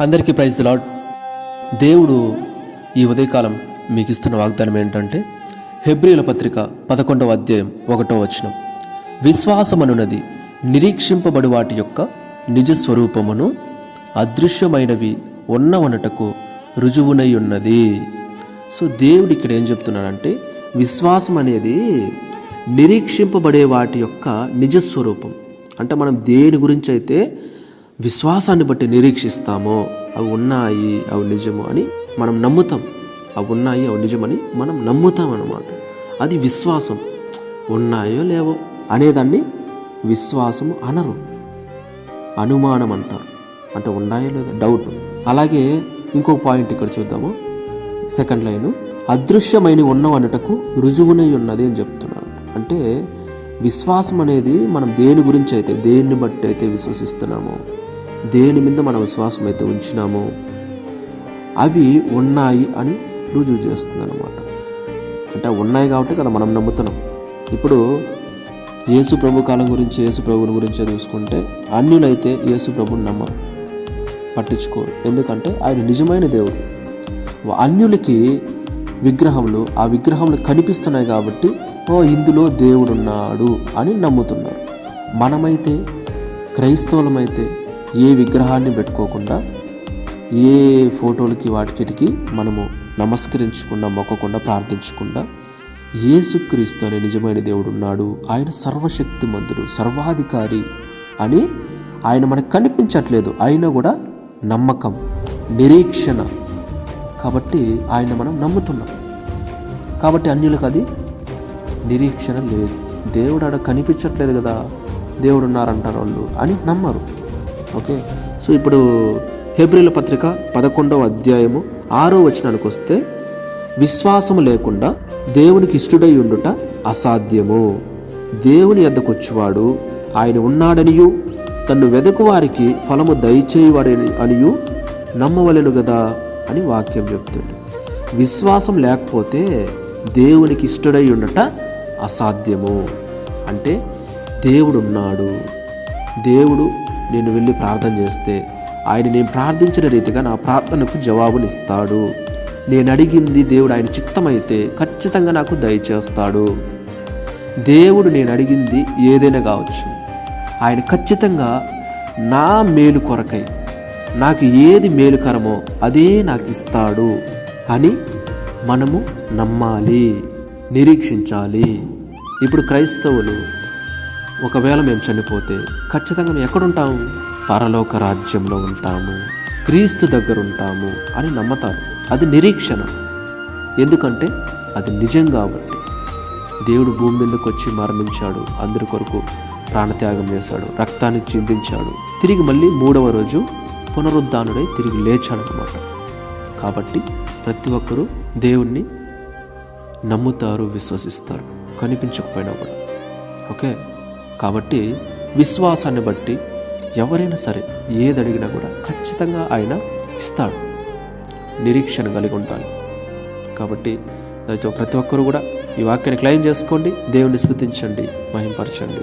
అందరికీ praise lord దేవుడు ఈ ఉదయకాలం మీకు ఇస్తున్న వాగ్దానం ఏంటంటే హెబ్రియుల పత్రిక పదకొండవ అధ్యాయం ఒకటో వచనం. విశ్వాసమనున్నది నిరీక్షింపబడి వాటి యొక్క నిజ స్వరూపమును అదృశ్యమైనవి ఉన్నవనటకు రుజువునై ఉన్నది సో దేవుడు ఇక్కడ ఏం చెప్తున్నాడంటే విశ్వాసం అనేది నిరీక్షింపబడే వాటి యొక్క నిజస్వరూపం అంటే మనం దేని గురించి అయితే విశ్వాసాన్ని బట్టి నిరీక్షిస్తామో అవి ఉన్నాయి అవి నిజము అని మనం నమ్ముతాం. అవి ఉన్నాయి అవి నిజమని మనం నమ్ముతాం అన్నమాట. అది విశ్వాసం. ఉన్నాయో లేవో అనేదాన్ని విశ్వాసము అనరు. అనుమానం అంటారు. అంటే ఉన్నాయో లేదో డౌట్ అలాగే ఇంకో పాయింట్ ఇక్కడ చూద్దాము. సెకండ్ లైన్ అదృశ్యమైన ఉన్నవన్నటకు రుజువునై ఉన్నది అని చెప్తున్నాను అంటే విశ్వాసం అనేది మనం దేని గురించి అయితే దేన్ని బట్టి అయితే విశ్వసిస్తున్నామో దేని మీద మన విశ్వాసం అయితే ఉంచినామో అవి ఉన్నాయి అని రుజువు చేస్తుంది అనమాట అంటే ఉన్నాయి కాబట్టి కదా మనం నమ్ముతున్నాం. ఇప్పుడు యేసు ప్రభు కాలం గురించి యేసు ప్రభుని గురించి చూసుకుంటే అన్యులైతే యేసు ప్రభుని నమ్మరు పట్టించుకోరు. ఎందుకంటే ఆయన నిజమైన దేవుడు. అన్యులకి విగ్రహములు ఆ విగ్రహములు కనిపిస్తున్నాయి కాబట్టి ఓ ఇందులో దేవుడున్నాడు అని నమ్ముతున్నారు. మనమైతే క్రైస్తవులమైతే ఏ విగ్రహాన్ని పెట్టుకోకుండా ఏ ఫోటోలకి వాటికిటికి మనము నమస్కరించకుండా మొక్కకుండా ప్రార్థించకుండా ఏసుక్రీస్తు అనే నిజమైన దేవుడు ఉన్నాడు ఆయన సర్వశక్తిమంతుడు సర్వాధికారి అని ఆయన మనకు కనిపించట్లేదు. అయినా కూడా నమ్మకం నిరీక్షణ కాబట్టి ఆయన మనం నమ్ముతున్నాం. కాబట్టి అన్యులకు అది నిరీక్షణ లేదు. దేవుడు ఆడ కనిపించట్లేదు కదా. దేవుడు ఉన్నారంటారు వాళ్ళు అని నమ్మరు. ఓకే? సో ఇప్పుడు హెబ్రిల పత్రిక పదకొండవ అధ్యాయము ఆరో వచనానికి వస్తే విశ్వాసము లేకుండా దేవునికి ఇష్టడై ఉండుట అసాధ్యము. దేవుని ఎద్దకొచ్చువాడు ఆయన ఉన్నాడనియు తన్ను వెదకు వారికి ఫలము దయచేయవాడని అనియు నమ్మవలెను కదా అని వాక్యం చెప్తుంది. విశ్వాసం లేకపోతే దేవునికి ఇష్టడై ఉండట అసాధ్యము. అంటే దేవుడు ఉన్నాడు దేవుడు నేను వెళ్ళి ప్రార్థన చేస్తే ఆయన నేను ప్రార్థించిన రీతిగా నా ప్రార్థనకు జవాబునిస్తాడు. నేను అడిగింది దేవుడు ఆయన చిత్తమైతే ఖచ్చితంగా నాకు దయచేస్తాడు. దేవుడు నేను అడిగింది ఏదైనా కావచ్చు. ఆయన ఖచ్చితంగా నా మేలు కొరకై నాకు ఏది మేలుకరమో అదే నాకు ఇస్తాడు అని మనము నమ్మాలి నిరీక్షించాలి. ఇప్పుడు క్రైస్తవులు ఒకవేళ మేము చనిపోతే ఖచ్చితంగా మేము ఎక్కడుంటాము పరలోక రాజ్యంలో ఉంటాము. క్రీస్తు దగ్గర ఉంటాము అని నమ్మతారు. అది నిరీక్షణ. ఎందుకంటే అది నిజం కాబట్టి. దేవుడు భూమి మీదకి వచ్చి మరణించాడు. అందరి కొరకు ప్రాణత్యాగం చేశాడు. రక్తాన్ని చిందించాడు. తిరిగి మళ్ళీ మూడవ రోజు పునరుద్ధానుడై తిరిగి లేచాడనమాట కాబట్టి ప్రతి ఒక్కరూ దేవుణ్ణి నమ్ముతారు విశ్వసిస్తారు. కనిపించకపోయినా కూడా. ఓకే? కాబట్టి విశ్వాసాన్ని బట్టి ఎవరైనా సరే ఏది అడిగినా కూడా ఖచ్చితంగా ఆయన ఇస్తాడు. నిరీక్షణ కలిగి ఉండాలి. కాబట్టి దాంతో ప్రతి ఒక్కరు కూడా ఈ వాక్యాన్ని క్లెయిమ్ చేసుకోండి. దేవుని స్థుతించండి మహింపరచండి.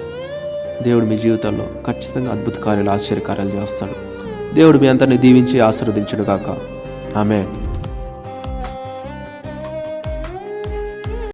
దేవుడు మీ జీవితంలో ఖచ్చితంగా అద్భుత కార్యాలు ఆశ్చర్యకార్యాలు చేస్తాడు. దేవుడు మీ అందరిని దీవించి ఆశీర్వదించడు కాక ఆమె